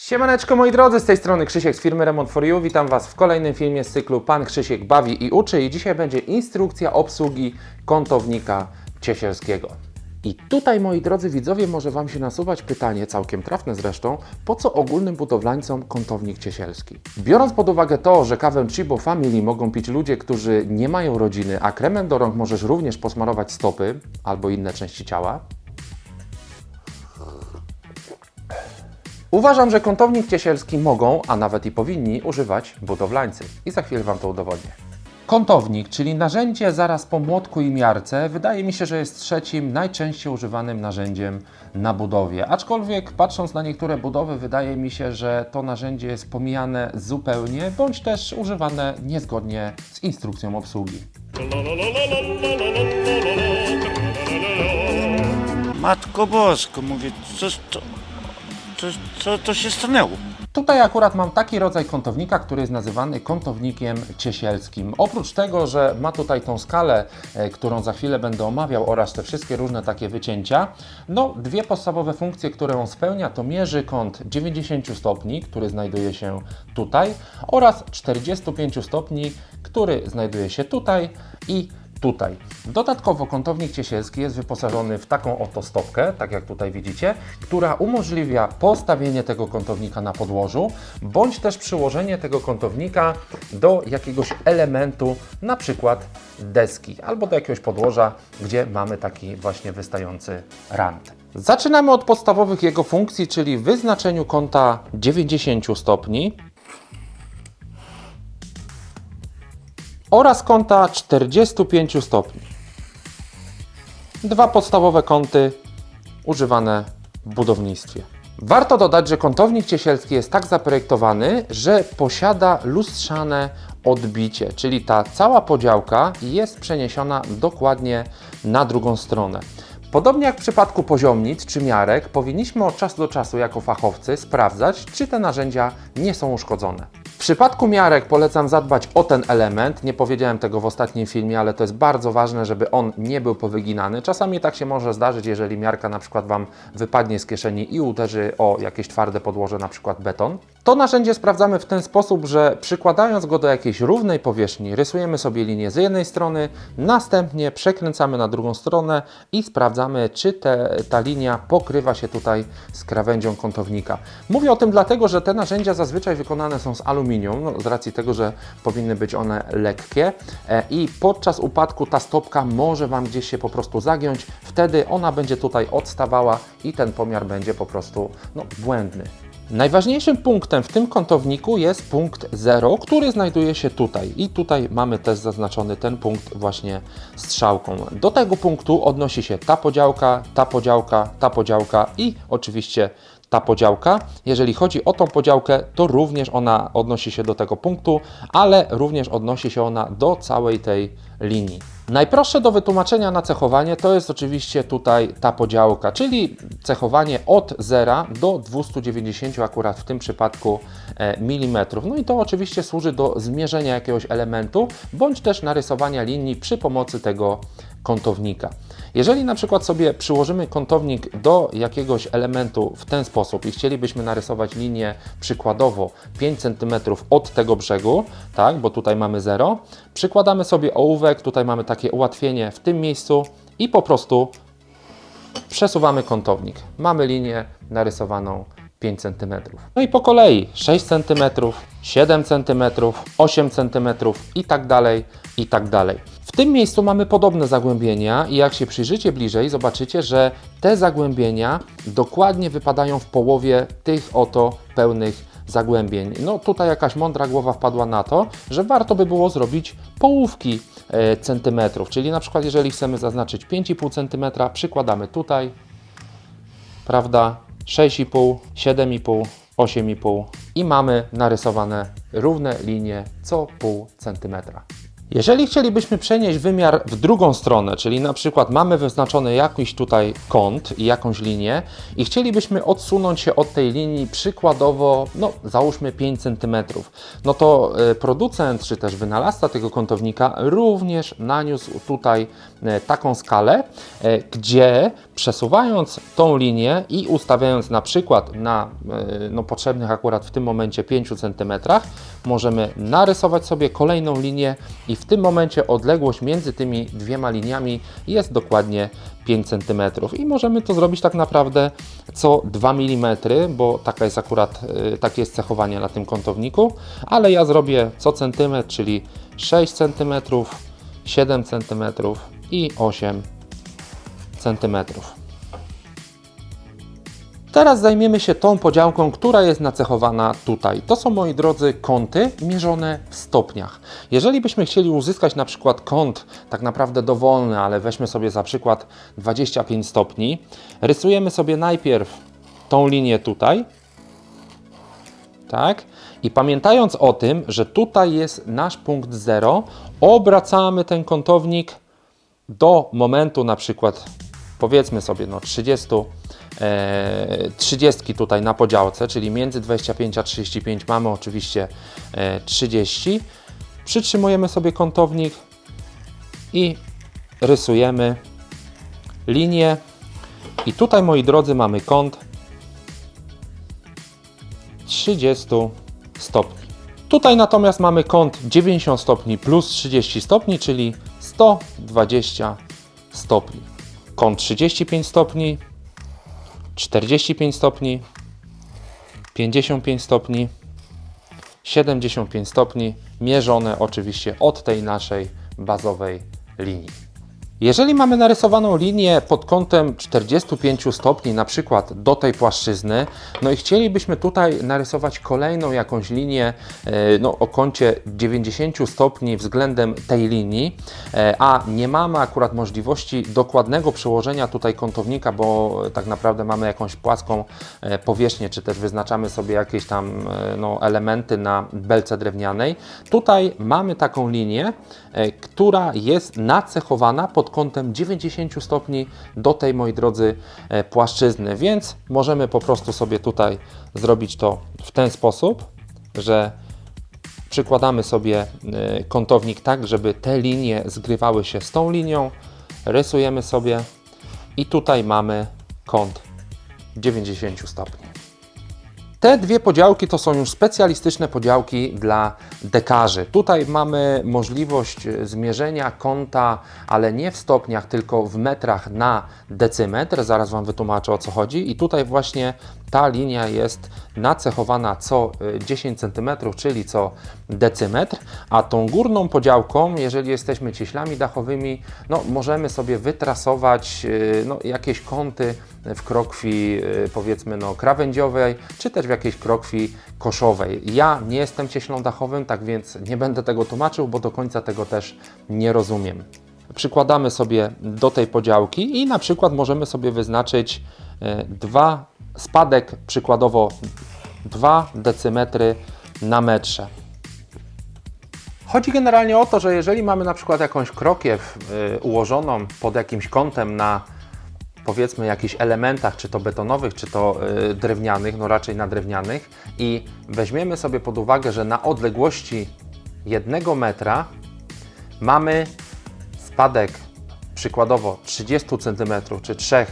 Siemaneczko moi drodzy, z tej strony Krzysiek z firmy Remont for You. Witam Was w kolejnym filmie z cyklu Pan Krzysiek bawi i uczy i dzisiaj będzie instrukcja obsługi kątownika ciesielskiego. I tutaj moi drodzy widzowie może Wam się nasuwać pytanie, całkiem trafne zresztą, po co ogólnym budowlańcom kątownik ciesielski? Biorąc pod uwagę to, że kawę Chibo Family mogą pić ludzie, którzy nie mają rodziny, a kremem do rąk możesz również posmarować stopy albo inne części ciała, Uważam, że kątownik ciesielski mogą, a nawet i powinni używać budowlańcy. I za chwilę Wam to udowodnię. Kątownik, czyli narzędzie zaraz po młotku i miarce, wydaje mi się, że jest trzecim najczęściej używanym narzędziem na budowie. Aczkolwiek patrząc na niektóre budowy, wydaje mi się, że to narzędzie jest pomijane zupełnie, bądź też używane niezgodnie z instrukcją obsługi. Matko Bosko, mówię, co, co, co, co, co się stanęło? Tutaj akurat mam taki rodzaj kątownika, który jest nazywany kątownikiem ciesielskim. Oprócz tego, że ma tutaj tą skalę, e, którą za chwilę będę omawiał oraz te wszystkie różne takie wycięcia, no dwie podstawowe funkcje, które on spełnia to mierzy kąt 90 stopni, który znajduje się tutaj oraz 45 stopni, który znajduje się tutaj i tutaj. Dodatkowo kątownik ciesielski jest wyposażony w taką oto stopkę, tak jak tutaj widzicie, która umożliwia postawienie tego kątownika na podłożu, bądź też przyłożenie tego kątownika do jakiegoś elementu, na przykład deski, albo do jakiegoś podłoża, gdzie mamy taki właśnie wystający rant. Zaczynamy od podstawowych jego funkcji, czyli wyznaczeniu kąta 90 stopni, oraz kąta 45 stopni. Dwa podstawowe kąty używane w budownictwie. Warto dodać, że kątownik ciesielski jest tak zaprojektowany, że posiada lustrzane odbicie, czyli ta cała podziałka jest przeniesiona dokładnie na drugą stronę. Podobnie jak w przypadku poziomnic czy miarek, powinniśmy od czasu do czasu jako fachowcy sprawdzać, czy te narzędzia nie są uszkodzone. W przypadku miarek polecam zadbać o ten element. Nie powiedziałem tego w ostatnim filmie, ale to jest bardzo ważne, żeby on nie był powyginany. Czasami tak się może zdarzyć, jeżeli miarka na przykład Wam wypadnie z kieszeni i uderzy o jakieś twarde podłoże, na przykład beton. To narzędzie sprawdzamy w ten sposób, że przykładając go do jakiejś równej powierzchni, rysujemy sobie linię z jednej strony, następnie przekręcamy na drugą stronę i sprawdzamy, czy te, ta linia pokrywa się tutaj z krawędzią kątownika. Mówię o tym dlatego, że te narzędzia zazwyczaj wykonane są z aluminium, no, z racji tego, że powinny być one lekkie e, i podczas upadku ta stopka może Wam gdzieś się po prostu zagiąć, wtedy ona będzie tutaj odstawała i ten pomiar będzie po prostu no, błędny. Najważniejszym punktem w tym kątowniku jest punkt 0, który znajduje się tutaj. I tutaj mamy też zaznaczony ten punkt właśnie strzałką. Do tego punktu odnosi się ta podziałka, ta podziałka, ta podziałka i oczywiście ta podziałka. Jeżeli chodzi o tą podziałkę, to również ona odnosi się do tego punktu, ale również odnosi się ona do całej tej linii. Najprostsze do wytłumaczenia na cechowanie to jest oczywiście tutaj ta podziałka, czyli cechowanie od 0 do 290 akurat w tym przypadku e, milimetrów. No i to oczywiście służy do zmierzenia jakiegoś elementu, bądź też narysowania linii przy pomocy tego kątownika. Jeżeli na przykład sobie przyłożymy kątownik do jakiegoś elementu w ten sposób i chcielibyśmy narysować linię przykładowo 5 cm od tego brzegu, tak, bo tutaj mamy 0, przykładamy sobie ołówek, tutaj mamy takie ułatwienie w tym miejscu i po prostu przesuwamy kątownik. Mamy linię narysowaną 5 cm. No i po kolei 6 cm, 7 cm, 8 cm i tak dalej, i tak dalej. W tym miejscu mamy podobne zagłębienia i jak się przyjrzycie bliżej, zobaczycie, że te zagłębienia dokładnie wypadają w połowie tych oto pełnych zagłębień. No tutaj jakaś mądra głowa wpadła na to, że warto by było zrobić połówki e, centymetrów, czyli na przykład jeżeli chcemy zaznaczyć 5,5 cm, przykładamy tutaj, prawda, 6,5, 7,5, 8,5 i mamy narysowane równe linie co pół centymetra. Jeżeli chcielibyśmy przenieść wymiar w drugą stronę, czyli na przykład mamy wyznaczony jakiś tutaj kąt i jakąś linię i chcielibyśmy odsunąć się od tej linii przykładowo, no załóżmy 5 cm, no to e, producent czy też wynalazca tego kątownika również naniósł tutaj e, taką skalę, e, gdzie przesuwając tą linię i ustawiając na przykład na no, potrzebnych akurat w tym momencie 5 cm, możemy narysować sobie kolejną linię i w tym momencie odległość między tymi dwiema liniami jest dokładnie 5 cm i możemy to zrobić tak naprawdę co 2 mm, bo taka jest akurat, y, takie jest cechowanie na tym kątowniku, ale ja zrobię co centymetr, czyli 6 cm, 7 cm i 8 cm. Teraz zajmiemy się tą podziałką, która jest nacechowana tutaj. To są, moi drodzy, kąty mierzone w stopniach. Jeżeli byśmy chcieli uzyskać na przykład kąt tak naprawdę dowolny, ale weźmy sobie za przykład 25 stopni, rysujemy sobie najpierw tą linię tutaj, tak? I pamiętając o tym, że tutaj jest nasz punkt 0, obracamy ten kątownik do momentu na przykład powiedzmy sobie no 30, e, 30 tutaj na podziałce, czyli między 25 a 35 mamy oczywiście e, 30. Przytrzymujemy sobie kątownik i rysujemy linię. I tutaj moi drodzy mamy kąt 30 stopni. Tutaj natomiast mamy kąt 90 stopni plus 30 stopni, czyli 120 stopni. Kąt 35 stopni, 45 stopni, 55 stopni, 75 stopni, mierzone oczywiście od tej naszej bazowej linii. Jeżeli mamy narysowaną linię pod kątem 45 stopni, na przykład do tej płaszczyzny, no i chcielibyśmy tutaj narysować kolejną jakąś linię e, no, o kącie 90 stopni względem tej linii, e, a nie mamy akurat możliwości dokładnego przełożenia tutaj kątownika, bo tak naprawdę mamy jakąś płaską e, powierzchnię, czy też wyznaczamy sobie jakieś tam no, elementy na belce drewnianej. Tutaj mamy taką linię, która jest nacechowana pod kątem 90 stopni do tej, moi drodzy, e, płaszczyzny, więc możemy po prostu sobie tutaj zrobić to w ten sposób, że przykładamy sobie e, kątownik tak, żeby te linie zgrywały się z tą linią, rysujemy sobie i tutaj mamy kąt 90 stopni. Te dwie podziałki to są już specjalistyczne podziałki dla dekarzy. Tutaj mamy możliwość e, zmierzenia kąta, ale nie w stopniach, tylko w metrach na decymetr. Zaraz Wam wytłumaczę o co chodzi. I tutaj właśnie ta linia jest nacechowana co e, 10 cm, czyli co decymetr, a tą górną podziałką, jeżeli jesteśmy cieślami dachowymi, no, możemy sobie wytrasować e, no, jakieś kąty w krokwi e, powiedzmy no, krawędziowej, czy też w jakiejś krokwi koszowej. Ja nie jestem cieślą dachowym, tak więc nie będę tego tłumaczył, bo do końca tego też nie rozumiem. Przykładamy sobie do tej podziałki i na przykład możemy sobie wyznaczyć dwa spadek przykładowo 2 decymetry na metrze. Chodzi generalnie o to, że jeżeli mamy na przykład jakąś krokiew y, ułożoną pod jakimś kątem na powiedzmy jakichś elementach, czy to betonowych, czy to y, drewnianych, no raczej na drewnianych i weźmiemy sobie pod uwagę, że na odległości jednego metra mamy spadek przykładowo 30 cm czy 3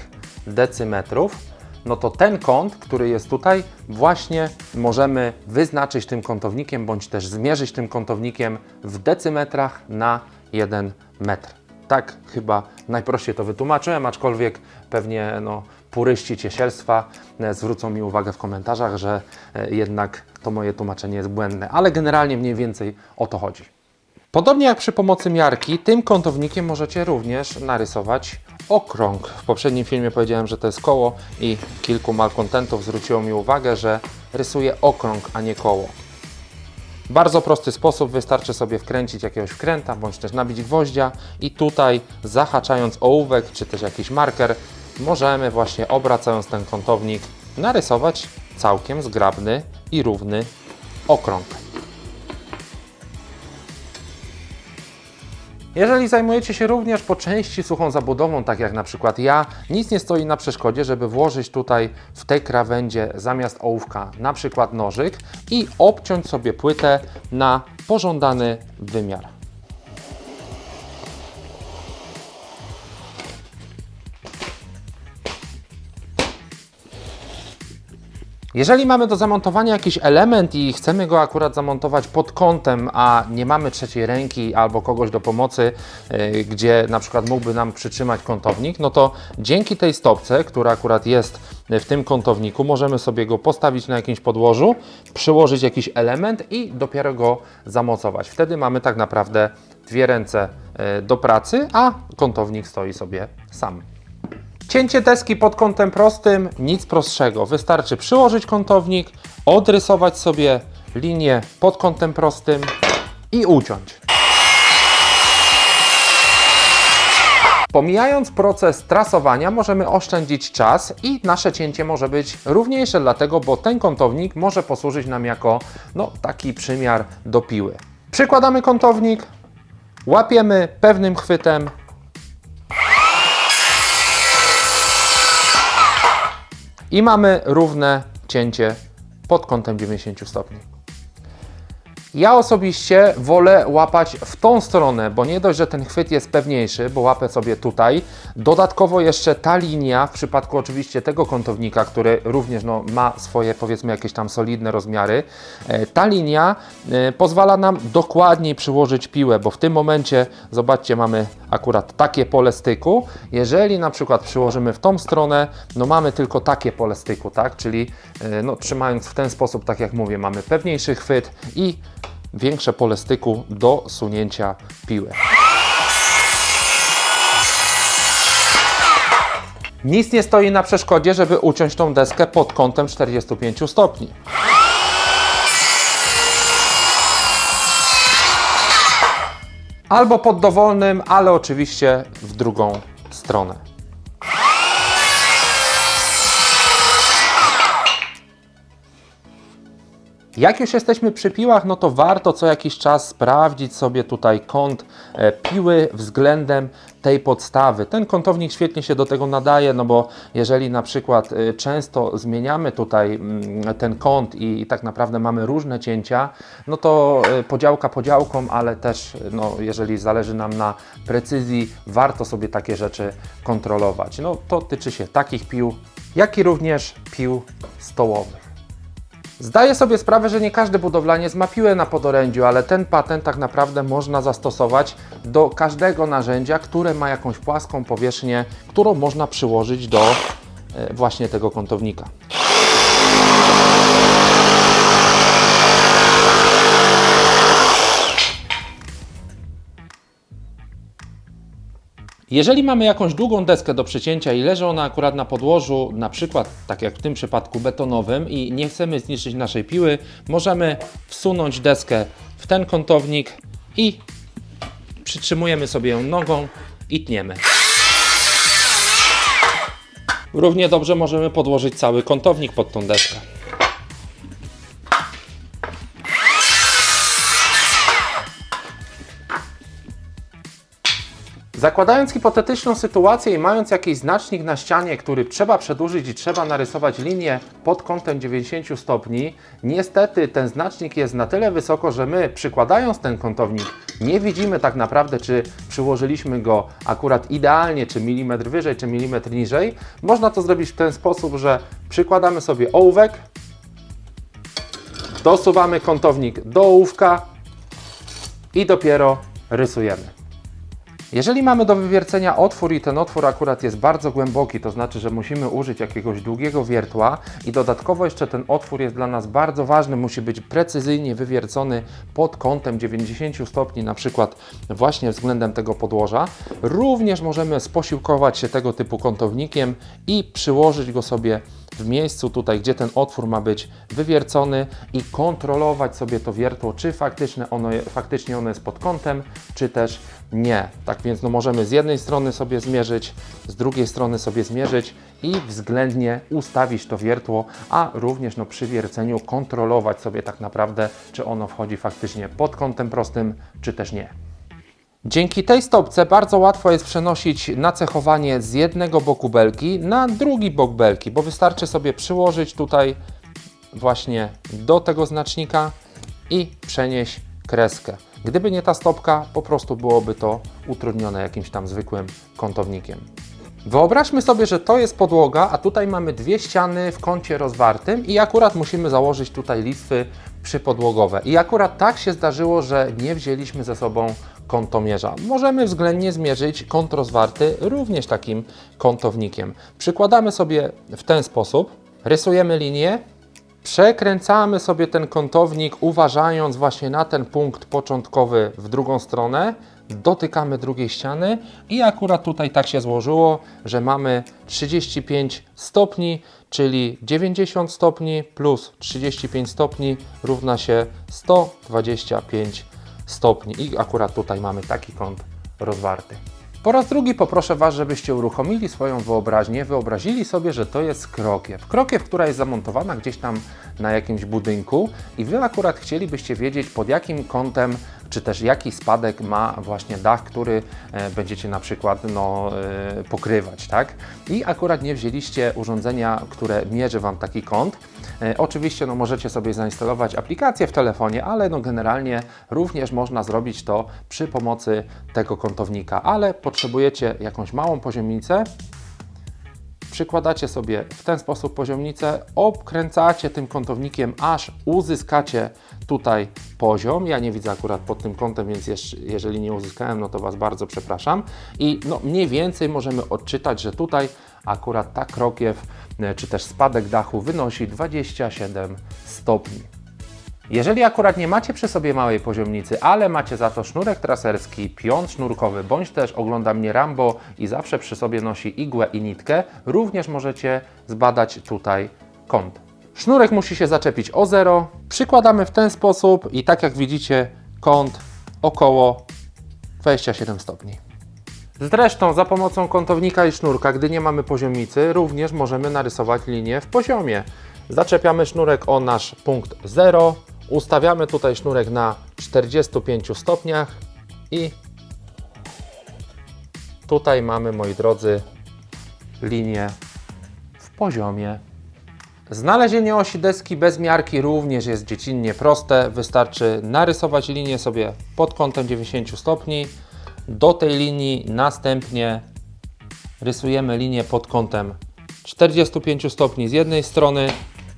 decymetrów, no to ten kąt, który jest tutaj, właśnie możemy wyznaczyć tym kątownikiem, bądź też zmierzyć tym kątownikiem w decymetrach na 1 metr. Tak chyba najprościej to wytłumaczyłem, aczkolwiek pewnie no, puryści ciesielstwa e, zwrócą mi uwagę w komentarzach, że e, jednak to moje tłumaczenie jest błędne, ale generalnie mniej więcej o to chodzi. Podobnie jak przy pomocy miarki, tym kątownikiem możecie również narysować okrąg. W poprzednim filmie powiedziałem, że to jest koło i kilku malkontentów zwróciło mi uwagę, że rysuję okrąg, a nie koło. Bardzo prosty sposób, wystarczy sobie wkręcić jakiegoś wkręta, bądź też nabić gwoździa i tutaj zahaczając ołówek, czy też jakiś marker, możemy właśnie obracając ten kątownik narysować całkiem zgrabny i równy okrąg. Jeżeli zajmujecie się również po części suchą zabudową, tak jak na przykład ja, nic nie stoi na przeszkodzie, żeby włożyć tutaj w tej krawędzie zamiast ołówka na przykład nożyk i obciąć sobie płytę na pożądany wymiar. Jeżeli mamy do zamontowania jakiś element i chcemy go akurat zamontować pod kątem, a nie mamy trzeciej ręki albo kogoś do pomocy, yy, gdzie na przykład mógłby nam przytrzymać kątownik, no to dzięki tej stopce, która akurat jest w tym kątowniku, możemy sobie go postawić na jakimś podłożu, przyłożyć jakiś element i dopiero go zamocować. Wtedy mamy tak naprawdę dwie ręce yy, do pracy, a kątownik stoi sobie sam. Cięcie deski pod kątem prostym, nic prostszego. Wystarczy przyłożyć kątownik, odrysować sobie linię pod kątem prostym i uciąć. Pomijając proces trasowania, możemy oszczędzić czas i nasze cięcie może być równiejsze, dlatego, bo ten kątownik może posłużyć nam jako no, taki przymiar do piły. Przykładamy kątownik, łapiemy pewnym chwytem, i mamy równe cięcie pod kątem 90 stopni. Ja osobiście wolę łapać w tą stronę, bo nie dość, że ten chwyt jest pewniejszy, bo łapę sobie tutaj. Dodatkowo jeszcze ta linia, w przypadku oczywiście tego kątownika, który również no, ma swoje powiedzmy jakieś tam solidne rozmiary, e, ta linia e, pozwala nam dokładniej przyłożyć piłę, bo w tym momencie, zobaczcie, mamy akurat takie pole styku. Jeżeli na przykład przyłożymy w tą stronę, no mamy tylko takie pole styku, tak? Czyli e, no, trzymając w ten sposób, tak jak mówię, mamy pewniejszy chwyt i większe pole styku do sunięcia piły. Nic nie stoi na przeszkodzie, żeby uciąć tą deskę pod kątem 45 stopni. Albo pod dowolnym, ale oczywiście w drugą stronę. Jak już jesteśmy przy piłach, no to warto co jakiś czas sprawdzić sobie tutaj kąt e, piły względem tej podstawy. Ten kątownik świetnie się do tego nadaje, no bo jeżeli na przykład e, często zmieniamy tutaj mm, ten kąt i, tak naprawdę mamy różne cięcia, no to e, podziałka podziałką, ale też no, jeżeli zależy nam na precyzji, warto sobie takie rzeczy kontrolować. No to tyczy się takich pił, jak i również pił stołowych. Zdaję sobie sprawę, że nie każdy budowlaniec ma piłę na podorędziu, ale ten patent tak naprawdę można zastosować do każdego narzędzia, które ma jakąś płaską powierzchnię, którą można przyłożyć do e, właśnie tego kątownika. Jeżeli mamy jakąś długą deskę do przycięcia i leży ona akurat na podłożu, na przykład tak jak w tym przypadku betonowym i nie chcemy zniszczyć naszej piły, możemy wsunąć deskę w ten kątownik i przytrzymujemy sobie ją nogą i tniemy. Równie dobrze możemy podłożyć cały kątownik pod tą deskę. Zakładając hipotetyczną sytuację i mając jakiś znacznik na ścianie, który trzeba przedłużyć i trzeba narysować linię pod kątem 90 stopni, niestety ten znacznik jest na tyle wysoko, że my przykładając ten kątownik nie widzimy tak naprawdę, czy przyłożyliśmy go akurat idealnie, czy milimetr wyżej, czy milimetr niżej. Można to zrobić w ten sposób, że przykładamy sobie ołówek, dosuwamy kątownik do ołówka i dopiero rysujemy. Jeżeli mamy do wywiercenia otwór i ten otwór akurat jest bardzo głęboki, to znaczy, że musimy użyć jakiegoś długiego wiertła i dodatkowo jeszcze ten otwór jest dla nas bardzo ważny, musi być precyzyjnie wywiercony pod kątem 90 stopni, na przykład właśnie względem tego podłoża, również możemy sposiłkować się tego typu kątownikiem i przyłożyć go sobie w miejscu tutaj, gdzie ten otwór ma być wywiercony i kontrolować sobie to wiertło, czy faktycznie ono, faktycznie ono jest pod kątem, czy też nie. Tak więc no możemy z jednej strony sobie zmierzyć, z drugiej strony sobie zmierzyć i względnie ustawić to wiertło, a również no, przy wierceniu kontrolować sobie tak naprawdę, czy ono wchodzi faktycznie pod kątem prostym, czy też nie. Dzięki tej stopce bardzo łatwo jest przenosić nacechowanie z jednego boku belki na drugi bok belki, bo wystarczy sobie przyłożyć tutaj właśnie do tego znacznika i przenieść kreskę. Gdyby nie ta stopka, po prostu byłoby to utrudnione jakimś tam zwykłym kątownikiem. Wyobraźmy sobie, że to jest podłoga, a tutaj mamy dwie ściany w kącie rozwartym i akurat musimy założyć tutaj listwy przypodłogowe. I akurat tak się zdarzyło, że nie wzięliśmy ze sobą kątomierza. Możemy względnie zmierzyć kąt rozwarty również takim kątownikiem. Przykładamy sobie w ten sposób, rysujemy linię, Przekręcamy sobie ten kątownik, uważając właśnie na ten punkt początkowy w drugą stronę. Dotykamy drugiej ściany i akurat tutaj tak się złożyło, że mamy 35 stopni, czyli 90 stopni plus 35 stopni równa się 125 stopni. I akurat tutaj mamy taki kąt rozwarty. Po raz drugi poproszę Was, żebyście uruchomili swoją wyobraźnię, wyobrazili sobie, że to jest krokiew. Krokiew, która jest zamontowana gdzieś tam na jakimś budynku i Wy akurat chcielibyście wiedzieć pod jakim kątem, czy też jaki spadek ma właśnie dach, który e, będziecie na przykład no, e, pokrywać, tak? I akurat nie wzięliście urządzenia, które mierzy Wam taki kąt. E, Oczywiście no, możecie sobie zainstalować aplikację w telefonie, ale no, generalnie również można zrobić to przy pomocy tego kątownika, ale potrzebujecie jakąś małą poziomnicę, przykładacie sobie w ten sposób poziomnicę, obkręcacie tym kątownikiem, aż uzyskacie tutaj poziom. Ja nie widzę akurat pod tym kątem, więc jeż- jeżeli nie uzyskałem, no to Was bardzo przepraszam. I no, mniej więcej możemy odczytać, że tutaj akurat ta krokiew, e, czy też spadek dachu wynosi 27 stopni. Jeżeli akurat nie macie przy sobie małej poziomnicy, ale macie za to sznurek traserski, pion sznurkowy, bądź też ogląda mnie Rambo i zawsze przy sobie nosi igłę i nitkę, również możecie zbadać tutaj kąt. Sznurek musi się zaczepić o zero. Przykładamy w ten sposób i tak jak widzicie, kąt około 27 stopni. Zresztą za pomocą kątownika i sznurka, gdy nie mamy poziomicy, również możemy narysować linię w poziomie. Zaczepiamy sznurek o nasz punkt 0, ustawiamy tutaj sznurek na 45 stopniach i tutaj mamy, moi drodzy, linię w poziomie. Znalezienie osi deski bez miarki również jest dziecinnie proste. Wystarczy narysować linię sobie pod kątem 90 stopni. Do tej linii następnie rysujemy linię pod kątem 45 stopni z jednej strony,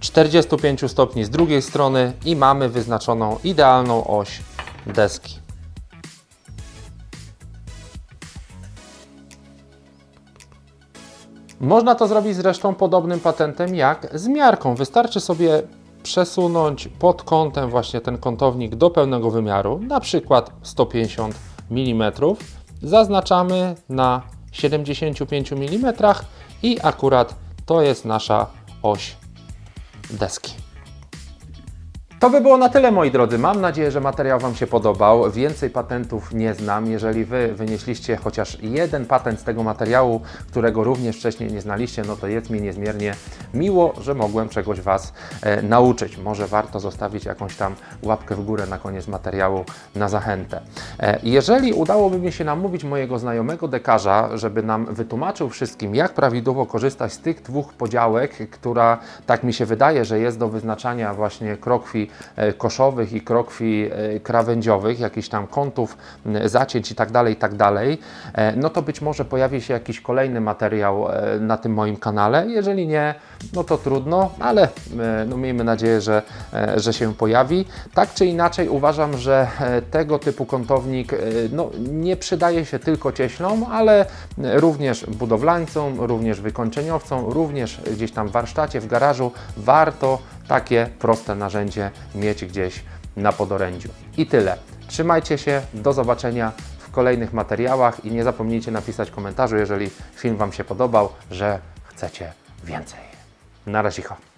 45 stopni z drugiej strony i mamy wyznaczoną idealną oś deski. Można to zrobić zresztą podobnym patentem jak z miarką. Wystarczy sobie przesunąć pod kątem właśnie ten kątownik do pełnego wymiaru, na przykład 150 mm. Zaznaczamy na 75 mm i akurat to jest nasza oś deski. To by było na tyle, moi drodzy. Mam nadzieję, że materiał Wam się podobał. Więcej patentów nie znam. Jeżeli Wy wynieśliście chociaż jeden patent z tego materiału, którego również wcześniej nie znaliście, no to jest mi niezmiernie miło, że mogłem czegoś Was e, nauczyć. Może warto zostawić jakąś tam łapkę w górę na koniec materiału na zachętę. E, jeżeli udałoby mi się namówić mojego znajomego dekarza, żeby nam wytłumaczył wszystkim, jak prawidłowo korzystać z tych dwóch podziałek, która tak mi się wydaje, że jest do wyznaczania właśnie krokwi koszowych i krokwi e, krawędziowych, jakichś tam kątów, zacięć i tak dalej, i tak dalej, e, no to być może pojawi się jakiś kolejny materiał e, na tym moim kanale. Jeżeli nie, no to trudno, ale e, no miejmy nadzieję, że, e, że się pojawi. Tak czy inaczej uważam, że e, tego typu kątownik e, no, nie przydaje się tylko cieślom, ale e, również budowlańcom, również wykończeniowcom, również gdzieś tam w warsztacie, w garażu warto takie proste narzędzie mieć gdzieś na podorędziu. I tyle. Trzymajcie się, do zobaczenia w kolejnych materiałach i nie zapomnijcie napisać komentarzu, jeżeli film Wam się podobał, że chcecie więcej. Na razie.